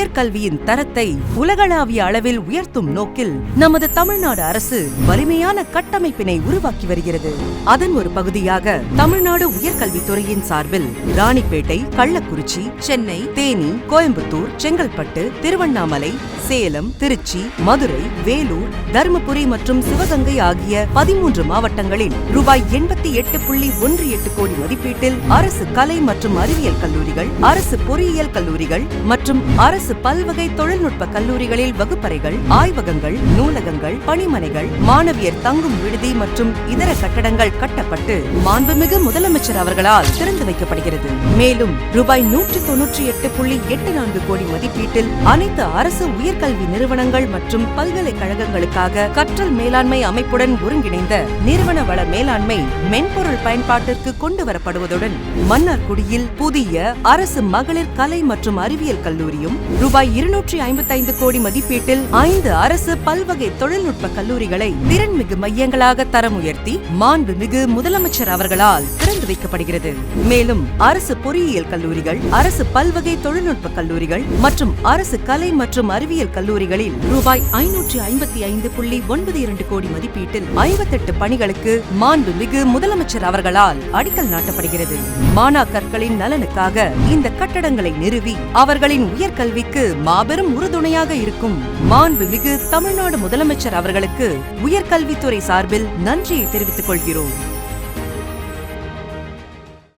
உயர்கல்வியின் தரத்தை உலகளாவிய அளவில் உயர்த்தும் நோக்கில் நமது தமிழ்நாடு அரசு வலிமையான கட்டமைப்பினை உருவாக்கி வருகிறது. அதன் ஒரு பகுதியாக தமிழ்நாடு உயர்கல்வித்துறையின் சார்பில் ராணிப்பேட்டை கள்ளக்குறிச்சி சென்னை தேனி கோயம்புத்தூர் செங்கல்பட்டு திருவண்ணாமலை சேலம் திருச்சி மதுரை வேலூர் தருமபுரி மற்றும் சிவகங்கை ஆகிய பதிமூன்று மாவட்டங்களில் ரூபாய் எண்பத்தி எட்டு புள்ளி ஒன்று எட்டு கோடி மதிப்பீட்டில் அரசு கலை மற்றும் அறிவியல் கல்லூரிகள் அரசு பொறியியல் கல்லூரிகள் மற்றும் அரசு பல்வகை தொழில்நுட்ப கல்லூரிகளில் வகுப்பறைகள் ஆய்வகங்கள் நூலகங்கள் பணிமனைகள் மாணவியர் தங்கும் விடுதி மற்றும் இதர கட்டடங்கள் கட்டப்பட்டு மாண்புமிகு முதலமைச்சர் அவர்களால் திறந்து வைக்கப்படுகிறது. மேலும் ரூபாய் நூற்று தொன்னூற்றி எட்டு புள்ளி எட்டு நான்கு கோடி மதிப்பீட்டில் அனைத்து அரசு உயர்கல்வி நிறுவனங்கள் மற்றும் பல்கலைக்கழகங்களுக்காக கற்றல் மேலாண்மை அமைப்புடன் ஒருங்கிணைந்த நிறுவன வள மேலாண்மை மென்பொருள் பயன்பாட்டிற்கு கொண்டு வரப்படுவதுடன் மன்னார்குடியில் புதிய அரசு மகளிர் கலை மற்றும் அறிவியல் கல்லூரியும் ரூபாய் இருநூற்றி ஐம்பத்தைந்து கோடி மதிப்பீட்டில் ஐந்து அரசு பல்வகை தொழில்நுட்ப கல்லூரிகளை திறன்மிகு மையங்களாக தரம் உயர்த்தி மாண்புமிகு முதலமைச்சர் அவர்களால் திறந்து வைக்கப்படுகிறது. மேலும் அரசு பொறியியல் கல்லூரிகள் அரசு பல்வகை தொழில்நுட்ப கல்லூரிகள் மற்றும் அரசு கலை மற்றும் அறிவியல் கல்லூரிகளில் ரூபாய் ஐநூற்றி ஐம்பத்தி ஐந்து புள்ளி ஒன்பது இரண்டு கோடி மதிப்பீட்டில் ஐம்பத்தெட்டு பணிகளுக்கு மாண்புமிகு முதலமைச்சர் அவர்களால் அடிக்கல் நாட்டப்படுகிறது. மாணாக்கர்களின் நலனுக்காக இந்த கட்டடங்களை நிறுவி அவர்களின் உயர்கல்வி உயர்கல்விக்கு மாபெரும் உறுதுணையாக இருக்கும் மாண்புமிகு தமிழ்நாடு முதலமைச்சர் அவர்களுக்கு உயர்கல்வித்துறை சார்பில் நன்றியை தெரிவித்துக் கொள்கிறோம்.